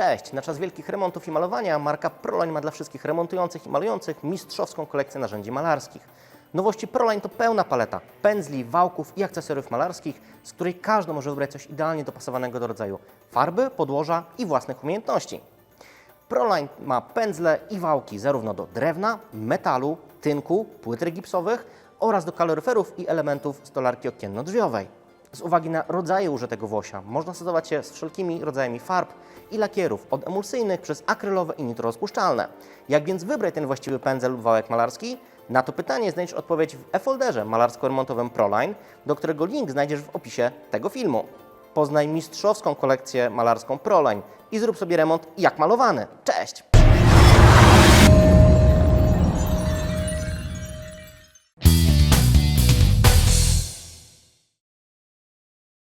Cześć! Na czas wielkich remontów i malowania marka Proline ma dla wszystkich remontujących i malujących mistrzowską kolekcję narzędzi malarskich. Nowości Proline to pełna paleta pędzli, wałków i akcesoriów malarskich, z której każdy może wybrać coś idealnie dopasowanego do rodzaju farby, podłoża i własnych umiejętności. Proline ma pędzle i wałki zarówno do drewna, metalu, tynku, płyt gipsowych oraz do kaloryferów i elementów stolarki okienno-drzwiowej. Z uwagi na rodzaje użytego włosia można stosować się z wszelkimi rodzajami farb i lakierów, od emulsyjnych przez akrylowe i nitrorozpuszczalne. Jak więc wybrać ten właściwy pędzel lub wałek malarski? Na to pytanie znajdziesz odpowiedź w e-folderze malarsko-remontowym Proline, do którego link znajdziesz w opisie tego filmu. Poznaj mistrzowską kolekcję malarską Proline i zrób sobie remont jak malowany. Cześć!